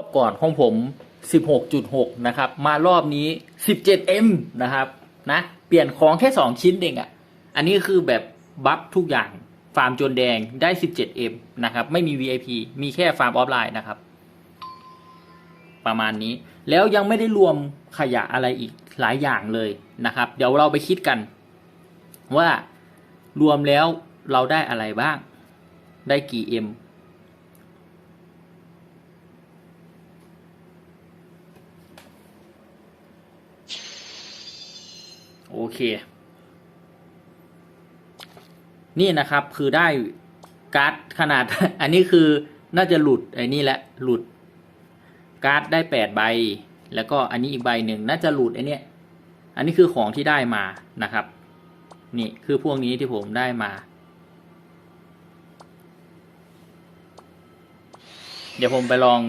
รอบก่อนของผม 16.6 นะครับ มารอบนี้ 17M นะครับ นะ เปลี่ยนของแค่ 2 ชิ้นเองอะ่ะ อันนี้คือแบบบัฟทุกอย่าง ฟาร์มโจนแดงได้ 17M นะครับ ไม่มี VIP มีแค่ฟาร์มออฟไลน์นะครับ ประมาณนี้ แล้วยังไม่ได้รวมขยะอะไรอีกหลายอย่างเลยนะครับ เดี๋ยวเราไปคิดกัน ว่ารวมแล้วเราได้อะไรบ้าง ได้กี่ M เค นี่นะครับคือได้การ์ดขนาด อันนี้คือน่าจะหลุดไอ้นี่แหละหลุด การ์ดได้แปดใบ แล้วก็อันนี้อีกใบหนึ่งน่าจะหลุดไอเนี้ยอันนี้คือของที่ได้มานะครับ นี่คือพวกนี้ที่ผมได้มา เดี๋ยวผมไปลอง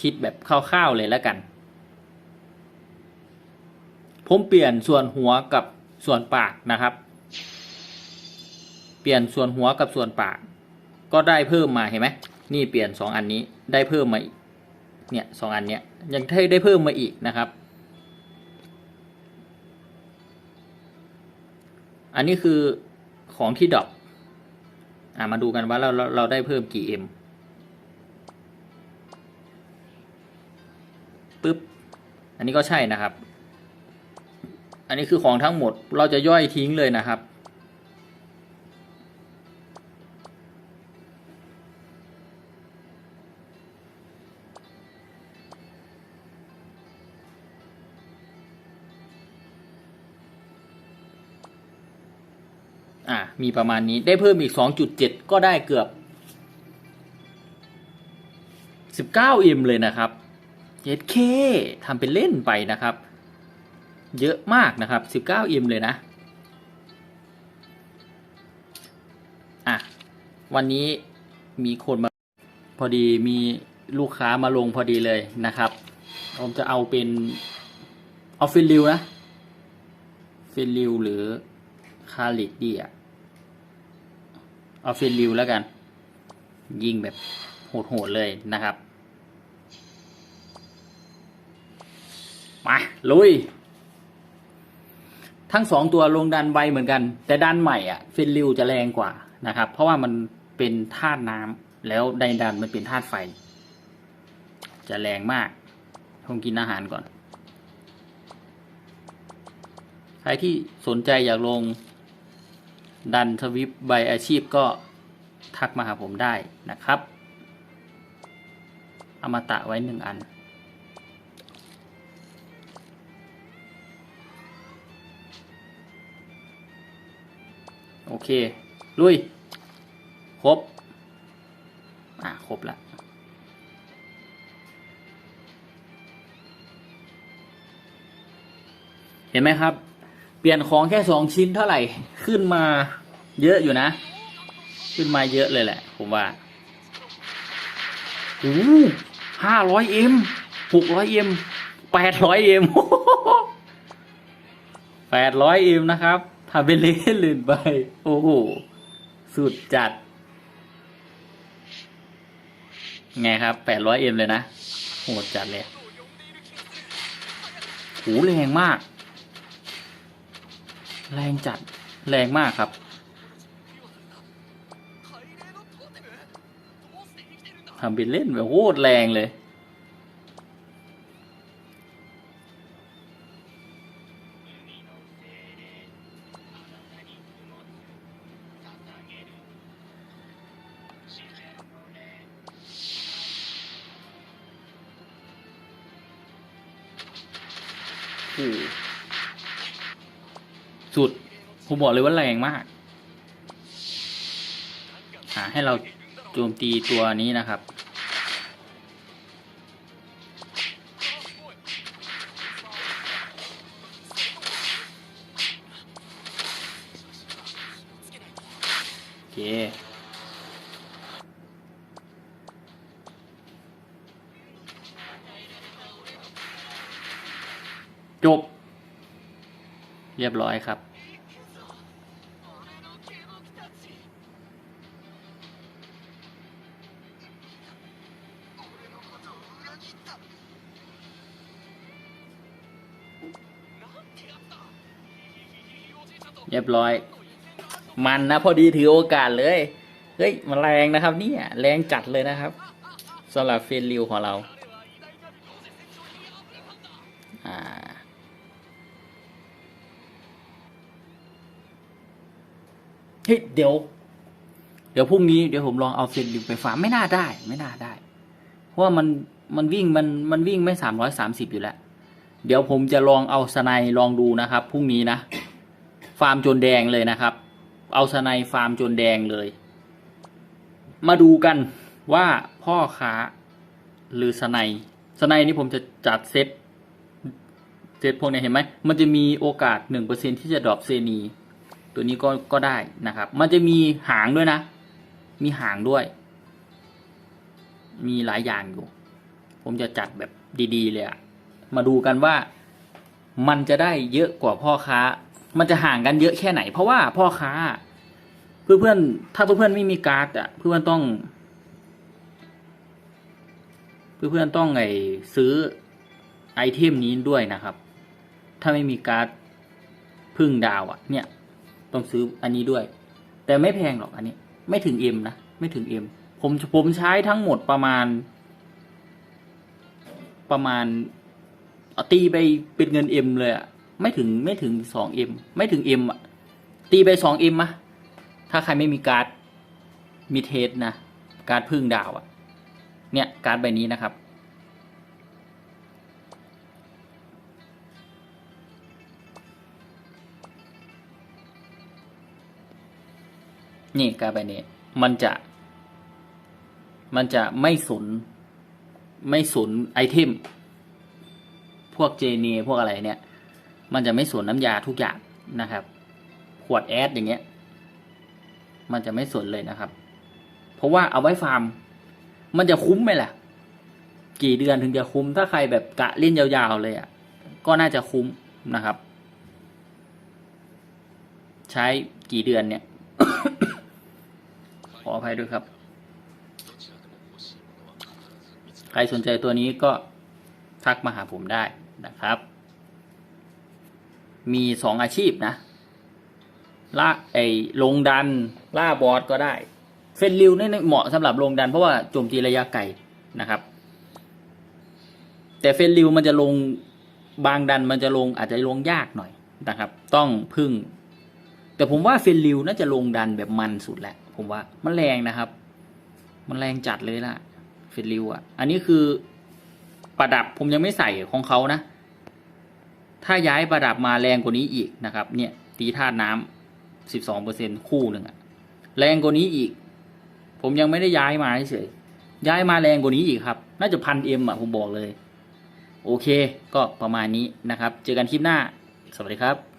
คิดแบบคร่าวๆเลยแล้วกัน ผมเปลี่ยนส่วนหัวกับส่วนปากนะครับ เปลี่ยนส่วนหัวกับส่วนปาก ก็ได้เพิ่มมาเห็นไหมนี่เปลี่ยนสองอันนี้ได้เพิ่มมาอีกเนี่ยสองอันเนี้ยยังได้ได้เพิ่มมาอีกนะครับ อันนี้คือของที่ดรอปอ่ามาดูกันว่าเราเราเราได้เพิ่มกี่ M ปึ๊บ อันนี้ก็ใช่นะครับ อันนี้คือของทั้งหมดเราจะย่อยทิ้งเลยนะครับ อะมีประมาณนี้ได้เพิ่มอีก 2.7 ก็ได้เกือบ 19อิมเลยนะครับเจ็ดเคทำเป็นเล่นไปนะครับ เยอะมากนะครับ 19 อิมเลยนะ อะ วันนี้มีคนมาพอดีมีลูกค้ามาลงพอดีเลยนะครับ ผมจะเอาเป็นเอาฟิลลิวนะฟิลลิวหรือคาลิดดีอะเอาฟิลลิวแล้วกัน ยิงแบบโหดๆเลยนะครับ มา ลุย ทั้งสองตัวลงดันไวเหมือนกัน แต่ดันใหม่อะฟิลลิวจะแรงกว่านะครับ เพราะว่ามันเป็นธาตุน้ำแล้วไดดันมันเป็นธาตุไฟ จะแรงมากผมกินอาหารก่อน ใครที่สนใจอยากลงดันทวิปใบอาชีพก็ทักมาหาผมได้นะครับเอามาตะไว้หนึ่งอัน โอเค ลุย ครบ อะครบละเห็นไหมครับ เปลี่ยนของแค่สองชิ้นเท่าไหร่ ขึ้นมาเยอะอยู่นะ ขึ้นมาเยอะเลยแหละ ผมว่าโอ้ห้าร้อยเอ็มหกร้อยเอ็มแปดร้อยเอ็มแปดร้อยเอ็มนะครับ ทำเป็นเล่นลื่นไป โอ้โห สุดจัด ไงครับแปดร้อยเอ็มเลยนะ โหดจัดเลยโหแรงมาก แรงจัด แรงมากครับ ทำเป็นเล่นแบบโคตรแรงเลย สุด ผมบอกเลยว่าแรงมาก หาให้เราโจมตีตัวนี้นะครับ โอเค จบ เรียบร้อยครับ「เรียบร้อย มันนะพอดีถือโอกาสเลย เฮ้ย มันแรงนะครับเนี่ย แรงจัดเลยนะครับสำหรับเฟรนริวของเรา เฮ้ยเดี๋ยว เดี๋ยวพรุ่งนี้เดี๋ยวผมลองเอาเฟนริวไปฟาร์มไม่น่าได้ ไม่น่าได้ เพราะว่ามันมันวิ่งมันมันวิ่งไม่สามร้อยสามสิบอยู่แล้ว เดี๋ยวผมจะลองเอาสไนลองดูนะครับพรุ่งนี้นะ ฟาร์มจนแดงเลยนะครับ เอาสไนฟาร์มจนแดงเลย มาดูกันว่าพ่อค้าหรือสไนสไนนี่ผมจะจัดเซตเซตพวกนี้เห็นไหม มันจะมีโอกาสหนึ่งเปอร์เซ็นที่จะดรอปเซนี ตัวนี้ก็ก็ได้นะครับ มันจะมีหางด้วยนะ มีหางด้วย มีหลายอย่างอยู่ ผมจะจัดแบบดีๆเลยอะมาดูกันว่ามันจะได้เยอะกว่าพ่อค้า มันจะห่างกันเยอะแค่ไหน เพราะว่าพ่อค้า เพื่อนๆถ้าเพื่อนๆไม่มีการ์ดอะเพื่อนๆต้อง เพื่อนๆต้องไอซื้อไอเทมนี้ด้วยนะครับ ถ้าไม่มีการ์ดพึ่งดาวอะเนี่ย ต้องซื้ออันนี้ด้วย แต่ไม่แพงหรอกอันนี้ ไม่ถึงเอ็มนะไม่ถึงเอ็มผมผมใช้ทั้งหมดประมาณ ประมาณตีไปเป็นเงินเอ็มเลยอะไม่ถึงไม่ถึงสองเอ็มไม่ถึงเอ็มอะตีไปสองเอ็มอะถ้าใครไม่มีการ์ดมีเทสนะ การ์ดพึ่งดาวอะเนี่ยการ์ดใบนี้นะครับ นี่การ์ดใบนี้มันจะ มันจะไม่สนไม่สนไอเทมพวกเจเนพวกอะไรเนี่ย มันจะไม่สนน้ำยาทุกอย่างนะครับ ขวดแอดอย่างเงี้ย มันจะไม่สนเลยนะครับ เพราะว่าเอาไว้ฟาร์ม มันจะคุ้มไหมล่ะ กี่เดือนถึงจะคุ้ม ถ้าใครแบบกะเล่นยาวๆเลยอะ ก็น่าจะคุ้มนะครับ ใช้กี่เดือนเนี่ย ขออภัยด้วยครับ ใครสนใจตัวนี้ก็ทักมาหาผมได้นะครับ มีสองอาชีพนะล่าไอ้ลงดันล่าบอสก็ได้เฟนริวนี่เหมาะสำหรับลงดันเพราะว่าโจมตีระยะไกลนะครับ แต่เฟนริวมันจะลงบางดันมันจะลงอาจจะลงยากหน่อยนะครับ ต้องพึ่ง แต่ผมว่าเฟนริวน่าจะลงดันแบบมันสุดแหละ ผมว่ามันแรงนะครับ มันแรงจัดเลยล่ะเฟนริวอะ อันนี้คือประดับผมยังไม่ใส่ของเขานะ ถ้าย้ายประดับมาแรงกว่านี้อีกนะครับ เนี่ย ตีธาตุน้ำสิบสองเปอร์เซ็นคู่หนึ่งอะแรงกว่านี้อีก ผมยังไม่ได้ย้ายมาเฉยย้ายมาแรงกว่านี้อีกครับ น่าจะพันเอ็มอะผมบอกเลย โอเค ก็ประมาณนี้นะครับ เจอกันคลิปหน้า สวัสดีครับ